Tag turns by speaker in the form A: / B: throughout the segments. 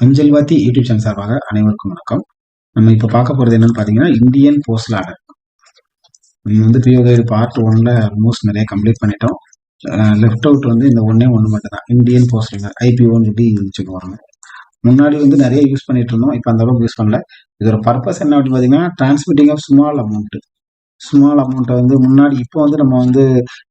A: அஞ்சல் வாத்தி YouTube channel சார்பாக அனைவருக்கும் வணக்கம். நம்ம இப்போ பார்க்க போகிறது என்னன்னு பார்த்தீங்கன்னா இந்தியன் போஸ்டல் ஆர்டர் நம்ம வந்து பிஓ பார்ட் ஒன்ல ஆல்மோஸ்ட் நிறைய கம்ப்ளீட் பண்ணிட்டோம். லெஃப்ட் அவுட் வந்து இந்த ஒன்னே ஒன்று மட்டும்தான். இந்தியன் இந்தியன் போஸ்டல் ஐபிஓன்னு சொல்லி வச்சுக்க வரோம் முன்னாடி வந்து நிறைய யூஸ் பண்ணிட்டு இருந்தோம். இப்போ அந்த அளவுக்கு யூஸ் பண்ணல. இதோட பர்பஸ் என்ன அப்படின்னு பார்த்தீங்கன்னா transmitting of small amount small அமௌண்ட்டை வந்து முன்னாடி இப்போ வந்து நம்ம வந்து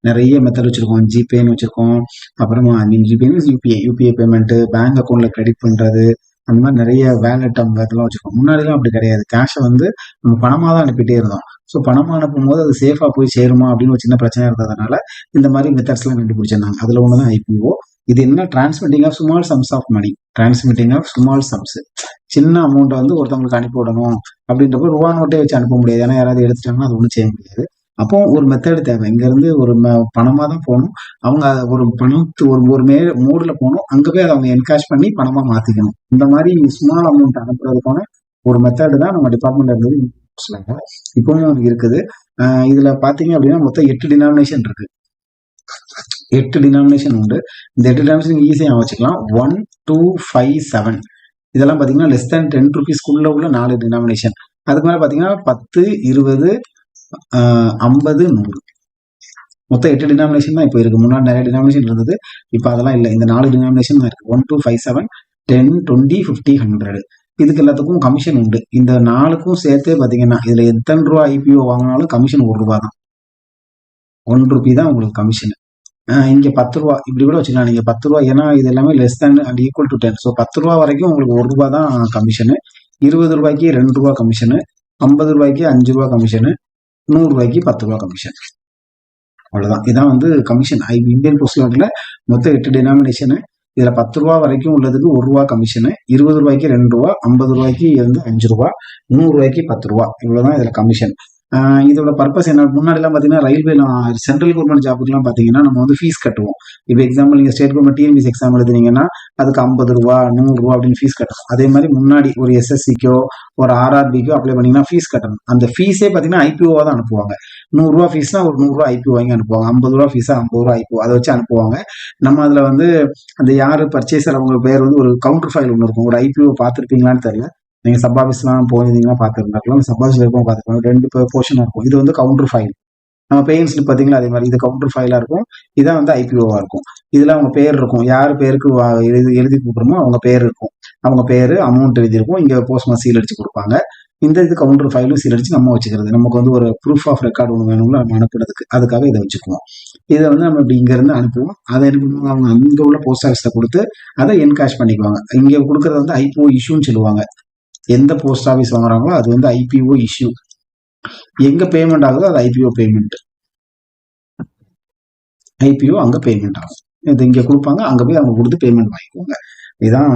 A: நிறைய மெத்தட் வச்சுருக்கோம். ஜிபேன்னு வச்சுருக்கோம். அப்புறமா மீன் ஜிபேன்னு யூபிஐ யூபிஐ பேமெண்ட் பேங்க் அக்கௌண்ட்டில் கிரெடிட் பண்ணுறது அந்த மாதிரி நிறைய வேலெட் அவங்க இதெல்லாம் வச்சுருக்கோம். முன்னாடிலாம் அப்படி கிடையாது. கேஷை வந்து நம்ம பணமாக தான் அனுப்பிட்டே இருந்தோம். ஸோ பணமாக அனுப்பும் போது அது சேஃபாக போய் சேருமா அப்படின்னு ஒரு சின்ன பிரச்சனை இருந்ததுனால இந்த மாதிரி மெத்தட்ஸ்லாம் கண்டுபிடிச்சிருந்தாங்க. அதில் ஒன்று தான் ஐபிஓ இது என்ன? Transmitting of small sums of money transmitting of small sums சின்ன அமௌண்ட்டை வந்து ஒருத்தவங்களுக்கு அனுப்பி விடணும். அப்படின்றப்ப ரூபா நோட்டே வச்சு அனுப்ப முடியாது. ஏன்னா யாராவது எடுத்துட்டாங்கன்னா அது ஒன்றும் செய்ய முடியாது. அப்போ ஒரு மெத்தடு தேவை. இங்கேருந்து ஒரு பணமாக தான் போகணும். அவங்க ஒரு பணத்து ஒரு ஒரு மே மூடில் போகணும். அங்கே போய் அதை அவங்க என்கேஷ் பண்ணி பணமாக மாற்றிக்கணும் இந்த மாதிரி ஸ்மால் அமௌண்ட் அனுப்புறதுக்கான ஒரு மெத்தடு தான் நம்ம டிபார்ட்மெண்ட் இருந்தது இப்பவும் இருக்குது. இதுல பாத்தீங்க அப்படின்னா மொத்தம் எட்டு டினாமினேஷன் இருக்கு. எட்டு டினாமினேஷன் உண்டு. இந்த எட்டு டினாமினேஷன் ஈஸியாக வச்சுக்கலாம். ஒன் டூ ஃபைவ் செவன் இதெல்லாம் பார்த்தீங்கன்னா லெஸ் தேன் டென் ருபீஸ்க்குள்ள உள்ள நாலு டினாமினேஷன் அதுக்கு மேலே பார்த்தீங்கன்னா பத்து இருபது ஐம்பது நூறு. மொத்தம் எட்டு டினாமினேஷன் தான் இப்போ இருக்கு. முன்னாடி நிறைய டினாமினேஷன் இருந்தது. இப்போ அதெல்லாம் இல்லை. இந்த நாலு டினாமினேஷன் தான் இருக்கு. One two five seven ten twenty fifty hundred இதுக்கு எல்லாத்துக்கும் கமிஷன் உண்டு. இந்த நாளுக்கும் சேர்த்தே பார்த்தீங்கன்னா இதில் எத்தனை ரூபா ஐபிஓ வாங்கினாலும் கமிஷன் ஒரு ரூபா தான். ஒன் ருபி தான் உங்களுக்கு கமிஷன் இங்க பத்து ரூபா இப்படி கூட வச்சுக்கலாம். நீங்க பத்து ரூபா ஏன்னா இது எல்லாமே less than and equal to ten so பத்து ரூபா வரைக்கும் உங்களுக்கு ஒரு ரூபா தான் கமிஷனு இருபது ரூபாய்க்கு ரெண்டு ரூபா கமிஷனு ஐம்பது ரூபாய்க்கு அஞ்சு ரூபா கமிஷனு நூறு ரூபாய்க்கு பத்து ரூபா கமிஷன் அவ்வளவுதான். இதான் வந்து கமிஷன் ஐ இந்தியன் போஸ்ட் கார்டில் மொத்தம் எட்டு டினாமினேஷனு இதுல பத்து ரூபா வரைக்கும் உள்ளதுக்கு ஒரு ரூபா கமிஷனு இருபது ரூபாய்க்கு ரெண்டு ரூபா ஐம்பது ரூபாய்க்கு வந்து அஞ்சு ரூபா நூறு ரூபாய்க்கு பத்து ரூபா. இவ்வளவுதான் இதுல கமிஷன் இதோட பர்பஸ் என்ன? முன்னாடி எல்லாம் பாத்தீங்கன்னா ரயில்வே சென்ட்ரல் கவர்மெண்ட் ஜாபுக்குலாம் பாத்தீங்கன்னா நம்ம வந்து ஃபீஸ் கட்டுவோம். இப்போ எக்ஸாம்பிள் நீங்க ஸ்டேட் கவர்மெண்ட் டிஎன்பிசி எக்ஸாம் எழுதுனீங்கன்னா அதுக்கு ஐம்பது ரூபா நூறு ரூபா அப்படின்னு ஃபீஸ் கட்டணும். அதே மாதிரி முன்னாடி ஒரு எஸ்எஸ்சிக்கோ ஒரு ஆர்ஆர்பிக்கோ அப்ளை பண்ணீங்கன்னா ஃபீஸ் கட்டணும். அந்த ஃபீஸே பாத்தீங்கன்னா ஐபிஓவாக தான் அனுப்புவாங்க. நூறுரூவா ஃபீஸ்னா ஒரு நூறுரூவா ஐபிஓ வாங்கி அனுப்புவாங்க. ஐம்பது ரூபா ஃபீஸா ஐம்பது ரூபா ஐபிஓ அதை வச்சு அனுப்புவாங்க. நம்ம அதுல வந்து அந்த யாரு பர்ச்சேசர் அவங்க பேர் வந்து ஒரு கவுண்டர் ஃபைல் ஒன்று இருக்கும். ஒரு ஐபிஓ பார்த்துருப்பீங்களான்னு தெரியல. நீங்க சப் ஆஃபீஸ்லாம் போயிருந்தீங்கன்னா பார்த்துருந்தாக்கலாம் சப் இருக்கும் பார்த்துருக்கோம் ரெண்டு போர்ஷனாக இருக்கும். இது வந்து கவுண்டர் ஃபைல் நம்ம பேயின் ஸ்லிப் பார்த்தீங்களா அதே மாதிரி இது கவுண்டர் ஃபைலாக இருக்கும். இதான் வந்து ஐபிஓவாக இருக்கும். இதில் அவங்க பேர் இருக்கும். யார் பேருக்கு எழுதி எழுதி கூப்பிடுமோ அவங்க பேர் இருக்கும். அவங்க பேர் அமௌண்ட் எழுதியிருக்கும். இங்கே போஸ்ட்மா சீல் அடிச்சு கொடுப்பாங்க. இந்த இது கவுண்டர் ஃபைலும் சீல் அடிச்சு நம்ம வச்சுக்கிறது. நமக்கு வந்து ஒரு ப்ரூஃப் ஆஃப் ரெக்கார்டு ஒன்று வேணும்ல நம்ம அனுப்புறதுக்கு அதுக்காக இதை வச்சுக்குவோம். இதை வந்து நம்ம இப்படி இங்கேருந்து அனுப்புவோம். அதை அனுப்பணும் அவங்க அங்கே உள்ள போஸ்ட் ஆஃபீஸில் கொடுத்து அதை என்கேஷ் பண்ணிக்குவாங்க. இங்கே கொடுக்குறது வந்து ஐபிஓ இஷ்யூன்னு சொல்லுவாங்க. எந்த போஸ்ட் ஆஃபீஸ் வாங்குறாங்களோ அது வந்து ஐபிஓ இஷ்யூ எங்க பேமெண்ட் ஆகுதோ அது ஐபிஓ பேமெண்ட் ஐபிஓ அங்க பேமெண்ட் ஆகும். இது இங்க கொடுப்பாங்க அங்க போய் அவங்க கொடுத்து பேமெண்ட் வாங்கிக்குவாங்க இதுதான்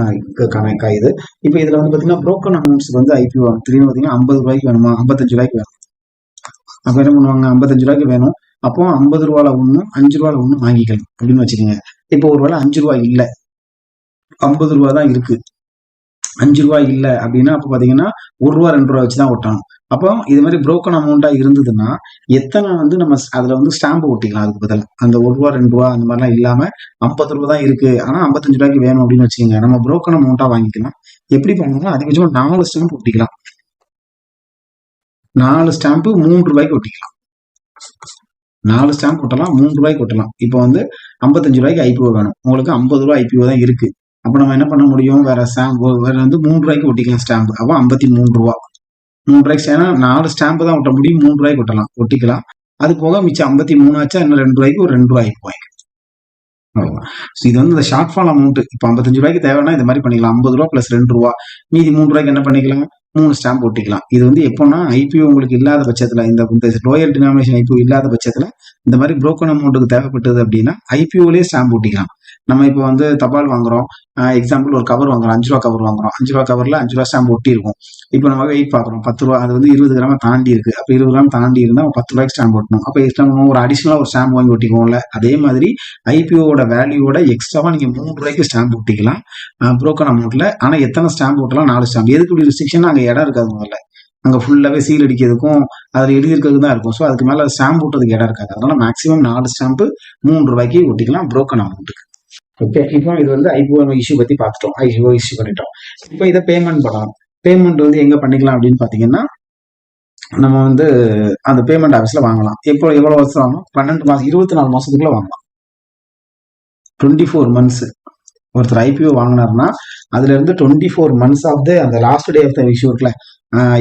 A: கணக்கா இது. இப்போ இதுல வந்து பாத்தீங்கன்னா புரோக்கன் அமௌண்ட்ஸ் வந்து ஐபிஓ திடீர்னு பாத்தீங்கன்னா ஐம்பது ரூபாய்க்கு வேணுமா? ஐம்பத்தஞ்சு ரூபாய்க்கு வேணும். அப்ப என்ன பண்ணுவாங்க? ஐம்பத்தஞ்சு ரூபாய்க்கு வேணும். அப்போ ஐம்பது ரூபால ஒன்று அஞ்சு ரூபால ஒன்று வாங்கிக்கலாம் அப்படின்னு வச்சுக்கோங்க. இப்போ ஒரு வேளை அஞ்சு ரூபாய் இல்லை. ஐம்பது ரூபா தான் இருக்கு. அஞ்சு ரூபாய் இல்லை அப்படின்னா அப்போ பார்த்தீங்கன்னா ஒரு ரூபா ரெண்டு ரூபா வச்சு தான் ஒட்டணும். அப்போ இது மாதிரி புரோக்கன் அமௌண்ட்டா இருந்ததுன்னா எத்தனை வந்து நம்ம அதுல வந்து ஸ்டாம்பு ஒட்டிக்கலாம் அதுக்கு பதில். அந்த ஒரு ரூபா ரெண்டு ரூபா அந்த மாதிரிலாம் இல்லாம ஐம்பது ரூபா தான் இருக்கு. ஆனா ஐம்பத்தஞ்சு ரூபாய்க்கு வேணும் அப்படின்னு வச்சுக்கோங்க. நம்ம புரோக்கன் அமௌண்ட்டா வாங்கிக்கலாம். எப்படி பண்ணணும்னா அதிகபட்சமா நாலு ஸ்டாம்ப் ஒட்டிக்கலாம். நாலு ஸ்டாம்பு மூன்று ரூபாய்க்கு ஒட்டிக்கலாம். நாலு ஸ்டாம்ப் ஒட்டலாம் மூன்று ரூபாய்க்கு ஒட்டலாம். இப்போ வந்து ஐம்பத்தஞ்சு ரூபாய்க்கு ஐபிஓ வேணும். உங்களுக்கு ஐம்பது ரூபாய் ஐபிஓ தான் இருக்கு. அப்போ நம்ம என்ன பண்ண முடியும்? வேற ஸ்டாம்ப் வேற வந்து மூணு ரூபாய்க்கு ஒட்டிக்கலாம் ஸ்டாம்ப் அப்போ ஐம்பத்தி மூணு ரூபா. மூணு ரூபாய்க்கு ஏன்னா நாலு ஸ்டாம்பு தான் ஒட்ட முடியும். மூணு ரூபாய்க்கு ஒட்டலாம். ஒட்டிக்கலாம். அது போக மிச்சம் ஐம்பத்தி மூணு ஆச்சா? இன்னும் ரெண்டு ரூபாய்க்கு ஒரு ரெண்டு ரூபாய்க்கு போய். இது வந்து இந்த ஷார்ட் ஃபால் அமௌண்ட் இப்போ ஐம்பத்தஞ்சு ரூபாய்க்கு தேவைன்னா இந்த மாதிரி பண்ணிக்கலாம். ஐம்பது ரூபா ப்ளஸ் ரெண்டு ரூபா. மீதி மூணு ரூபாய்க்கு என்ன பண்ணிக்கலாம் மூணு ஸ்டாம்ப் ஒட்டிக்கலாம். இது வந்து எப்போன்னா ஐபிஓ உங்களுக்கு இல்லாத பட்சத்தில் இந்த லோயல் டினாமினேஷன் ஐபிஓ இல்லாத பட்சத்தில் இந்த மாதிரி புரோக்கன் அமௌண்ட்டுக்கு தேவைப்பட்டது அப்படின்னா ஐபிஓலேயே ஸ்டாம்ப் ஒட்டிக்கலாம். நம்ம இப்போ வந்து தபால் வாங்குறோம். எக்ஸாம்பிள் ஒரு கவர் வாங்குறோம். அஞ்சு ரூபா கவர் வாங்குறோம். அஞ்சு ரூபா கவர்ல அஞ்சு ரூபா ஸ்டாம்ப் ஒட்டி இருக்கும் இப்போ நம்ம வெயிட் பார்க்குறோம். பத்து ரூபா அது வந்து இருபது கிராம் தாண்டி இருக்கு. அப்போ இருபது கிராம் தாண்டி இருந்தா பத்து ரூபாய்க்கு ஸ்டாம்ப் ஒட்டணும். அப்போ எக்ஸ்ட்ரா ஒரு அடிஷனலாக ஒரு ஸ்டாம்ப் வாங்கி ஒட்டிக்குவோம்ல. அதே மாதிரி ஐபிஓட வேல்யூவோட எக்ஸ்ட்ராவாக நீங்கள் மூணு ரூபாய்க்கு ஸ்டாம்ப் ஒட்டிக்கலாம். புரோக்கன் அமௌண்ட்ல ஆனால் எத்தனை ஸ்டாம்ப் ஒட்டலாம்? நாலு ஸ்டாம்ப் எதுக்கு இப்படி ரிஸ்ட்ரிக்ஷன் அங்கே இடம் இருக்காது முதல்ல. அங்கே ஃபுல்லாகவே சீல் அடிக்கிறதுக்கும் அதில் எழுதியிருக்கிறது தான் இருக்கும். ஸோ அதுக்கு மேலே ஸ்டாம்ப் போட்டதுக்கு இடம் இருக்காது. அதனால மேக்ஸிமம் நாலு ஸ்டாம்ப்பு மூணு ரூபாய்க்கு ஒட்டிக்கலாம் புரோக்கன் அமௌண்ட்டுக்கு ஓகே இப்போ இது வந்து ஐபிஓ இஷ்யூ பத்தி பார்த்துட்டோம். ஐபிஓ இஷ்யூ பண்ணிட்டோம். இப்போ இதை பேமெண்ட் பண்ணலாம். பேமெண்ட் வந்து எங்க பண்ணிக்கலாம் அப்படின்னு பாத்தீங்கன்னா நம்ம வந்து அந்த பேமெண்ட் ஆஃபீஸ்ல வாங்கலாம். எப்போ எவ்வளவு வருஷம் ஆகும்? பன்னெண்டு மாசம் இருபத்தி நாலு மாசத்துக்குள்ள வாங்கலாம். டுவெண்ட்டி ஃபோர் மந்த்ஸ் ஒருத்தர் ஐபிஓ வாங்கினாருன்னா அதுல இருந்து twenty four months of the அந்த last day of the issue இருக்குல்ல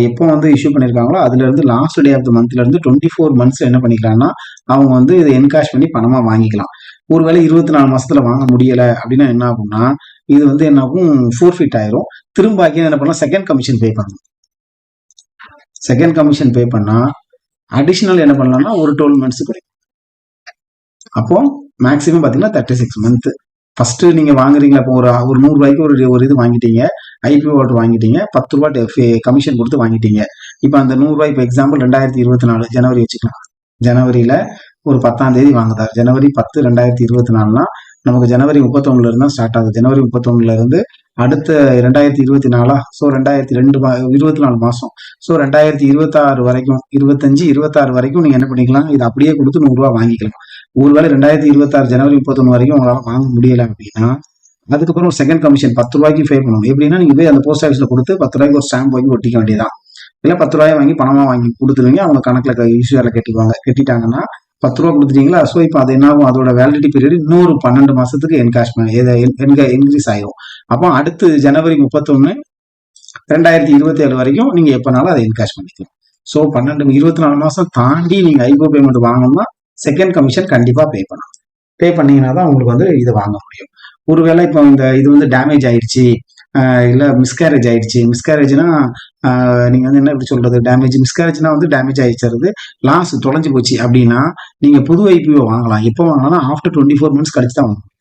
A: எப்போ வந்து இஷ்யூ பண்ணிருக்காங்களோ அதுல இருந்து லாஸ்ட் டே ஆஃப் த மந்த்ல இருந்து டுவெண்ட்டி ஃபோர் மந்த்ஸ் என்ன பண்ணிக்கலாம்னா அவங்க வந்து இதை என்காஷ் பண்ணி பணமா வாங்கிக்கலாம். ஒருவேளை இருபத்தி நாலு மாசத்துல வாங்க முடியல அப்படின்னா என்ன ஆகும்னா இது வந்து என்ன ஆகும்? ஃபோர் ஃபீட் ஆயிரும். திரும்ப என்ன பண்ணலாம்? செகண்ட் கமிஷன் பே பண்ணணும் செகண்ட் கமிஷன் பே பண்ணா அடிஷனல் என்ன பண்ணலாம்னா ஒரு டுவெல் மந்த்ஸ் கிடைக்கும் அப்போ மேக்ஸிமம் பாத்தீங்கன்னா தேர்ட்டி சிக்ஸ் மந்த் ஃபர்ஸ்ட் நீங்க வாங்குறீங்களா இப்போ ஒரு ஒரு நூறு ரூபாய்க்கு ஒரு ஒரு இது வாங்கிட்டீங்க. ஐபிஓ ஆர்டர் வாங்கிட்டீங்க. பத்து ரூபா கமிஷன் கொடுத்து வாங்கிட்டீங்க. இப்போ அந்த நூறு ரூபாய் இப்போ எக்ஸாம்பிள் ரெண்டாயிரத்தி இருபத்தி நாலு ஜனவரி வச்சுக்கலாம். ஜனவரியில ஒரு பத்தாம் தேதி வாங்குதார். ஜனவரி பத்து ரெண்டாயிரத்தி இருபத்தி நாலுனா நமக்கு ஜனவரி முப்பத்தொன்னுல இருந்தா ஸ்டார்ட் ஆகுது. ஜனவரி முப்பத்தொன்னுல இருந்து அடுத்த ரெண்டாயிரத்தி இருபத்தி நாலா ஸோ ரெண்டாயிரத்தி ரெண்டு மா- இருபத்தி நாலு மாசம். ஸோ ரெண்டாயிரத்தி இருபத்தாறு வரைக்கும் இருபத்தஞ்சு இருபத்தாறு வரைக்கும் நீங்க என்ன பண்ணிக்கலாம்? இது அப்படியே கொடுத்து நூறுரூவா வாங்கிக்கலாம். ஒருவேளை ரெண்டாயிரத்தி இருபத்தாறு ஜனவரி முப்பத்தொன்னு வரைக்கும் உங்களால வாங்க முடியல அப்படின்னா அதுக்கப்புறம் ஒரு செகண்ட் கமிஷன் பத்து ரூபாய்க்கு பே பண்ணணும். எப்படின்னா நீங்க போய் அந்த போஸ்ட் ஆஃபீஸ்ல கொடுத்து பத்து ரூபாய்க்கு ஒரு ஸ்டாம்ப் வாங்கி ஒட்டிக்க வேண்டியதான் இல்ல பத்து ரூபாய் வாங்கி பணமா வாங்கி கொடுத்துருவீங்க. அவங்க கணக்குல யூஸ்வேல கட்டிக்குவாங்க. கட்டிட்டாங்கன்னா பத்து ரூபா கொடுத்துட்டீங்களா? ஸோ இப்போ அது என்ன ஆகும் அதோட வேலிடிட்டி பீரியட் இன்னொரு பன்னெண்டு மாசத்துக்கு என்காஷ்மெண்ட் இன்க்ரீஸ் ஆயிரும். அப்போ அடுத்து ஜனவரி முப்பத்தொன்னு ரெண்டாயிரத்தி இருபத்தி ஏழு வரைக்கும் நீங்க எப்பனாலும் அதை என்காஷ் பண்ணிக்கலாம். ஸோ பன்னெண்டு இருபத்தி நாலு மாசம் தாண்டி நீங்க ஐகோ பேமெண்ட் வாங்கணும்னா செகண்ட் கமிஷன் கண்டிப்பா பே பண்ணணும் பே பண்ணீங்கன்னா தான் உங்களுக்கு வந்து இதை வாங்க முடியும். ஒருவேளை இப்போ இந்த இது வந்து டேமேஜ் ஆயிடுச்சு இல்லை மிஸ்கேரேஜ் ஆயிடுச்சு. மிஸ்கேரேஜ்னா நீங்கள் வந்து என்ன எப்படி சொல்கிறது டேமேஜ் மிஸ்கேரேஜ்னா வந்து டேமேஜ் ஆயிடுச்சு லாஸ் தொலைஞ்சு போச்சு அப்படின்னா நீங்கள் புது ஐபிஓ வாங்கலாம். எப்போ வாங்கலாம் ஆஃப்டர் டுவெண்ட்டி ஃபோர் மந்த்ஸ் கழிச்சு தான் வாங்கணும்.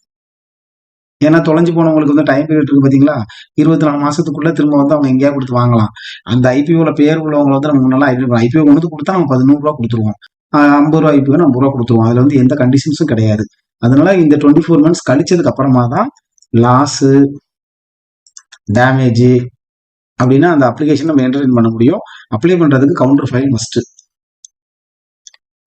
A: ஏன்னா தொலைஞ்சு போனவங்களுக்கு வந்து டைம் பீரியட் இருக்கு பார்த்தீங்களா இருபத்தி நாலு மாசத்துக்குள்ள திரும்ப வந்து அவங்க எங்கேயா கொடுத்து வாங்கலாம். அந்த ஐபிஓல பேர் உள்ளவங்களை வந்து நம்ம முன்னால ஐபிஓ ஐபிஓ கொண்டு வந்து கொடுத்தா நம்ம பதினூறுரூவா ரூபா கொடுத்துருவோம். ஐம்பது ரூபா ஐபிஓ ஐம்பது ரூபா கொடுத்துருவோம். அதுல வந்து எந்த கண்டிஷன்ஸும் கிடையாது. அதனால இந்த டுவெண்ட்டி ஃபோர் மந்த்ஸ் கழிச்சதுக்கு அப்புறமா தான் லாஸு டேமேஜ் அப்படின்னா அந்த அப்ளிகேஷன் நம்ம என்டர்டைன் பண்ண முடியும். அப்ளை பண்றதுக்கு கவுண்டர் ஃபைல் மஸ்ட்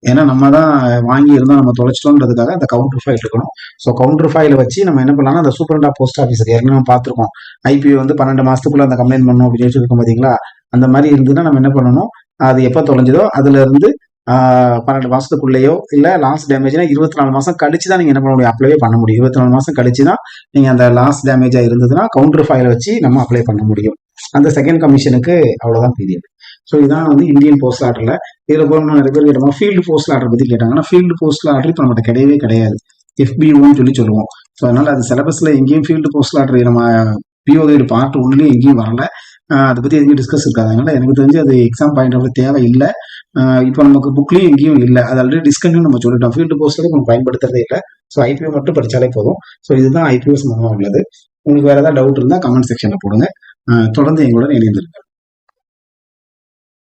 A: ஏன்னா நம்ம தான் வாங்கி இருந்தோம் நம்ம தொலைச்சிட்டோன்றதுக்காக அந்த கவுண்டர் ஃபைல் இருக்கணும். ஸோ கவுண்டர் ஃபைலை வச்சு நம்ம என்ன பண்ணலாம்னா அந்த சூப்பரண்டா போஸ்ட் ஆஃபீஸர் ஏற்கனவே நம்ம பார்த்துருக்கோம். ஐபிஓ வந்து பன்னெண்டு மாசத்துக்குள்ள அந்த கம்ப்ளைண்ட் பண்ணணும் அப்படின்னு சொல்லியிருக்கோம் பாத்தீங்களா? அந்த மாதிரி இருந்ததுன்னா நம்ம என்ன பண்ணணும்? அது எப்போ தொலைஞ்சதோ அதுல இருந்து பன்னெண்டு மாசத்துக்குள்ளேயோ இல்ல லாஸ் டேமேஜ்னா இருபத்தி நாலு மாசம் கழிச்சு தான் நீங்க என்ன பண்ண முடியும் அப்ளை பண்ண முடியும். இருபத்தி நாலு மாசம் கழிச்சு தான் நீங்க அந்த லாஸ் டேமேஜா இருந்ததுன்னா கவுண்டர் ஃபைலை வச்சு நம்ம அப்ளை பண்ண முடியும். அந்த செகண்ட் கமிஷனுக்கு அவ்வளவுதான் பீரியட் ஸோ இதான் வந்து இந்தியன் போஸ்ட் ஆர்டர்ல இதுல கூட நிறைய பேர் கேட்டோம் ஃபீல்டு போஸ்ட் ஆர்டர் பத்தி கேட்டாங்கன்னா ஃபீல்டு போஸ்ட் ஆர்டர் இப்போ நம்மகிட்ட கிடையவே கிடையாது. எஃபிஓன்னு சொல்லி சொல்லுவோம். ஸோ அதனால அது சிலபஸ்ல எங்கேயும் ஃபீல்டு போஸ்ட் ஆர்டர் நம்ம பிஓ கைடு பார்ட் ஒன்றுலையும் எங்கேயும் வரல. அதை பத்தி எதுவும் டிஸ்கஸ் இருக்காது. அதனால எனக்கு தெரிஞ்சு அது எக்ஸாம் பாயிண்ட் ஆஃப் தேவை இல்லை இப்போ நமக்கு புக்லயும் எங்கேயும் இல்லை. அது ஆல்ரெடி டிஸ்கன்யூ நம்ம சொல்லிட்டோம். ஃபீல்டு போஸ்ட் நம்ம பயன்படுத்துறதே இல்லை. ஸோ ஐபிஓ மட்டும் படிச்சாலே போதும். ஸோ இதுதான் ஐபிஓ மூலமாக உள்ளது. உங்களுக்கு வேற ஏதாவது டவுட் இருந்தால் கமெண்ட் செக்ஷனில் போடுங்க. தொடர்ந்து எங்களுடன் இணைந்திருங்க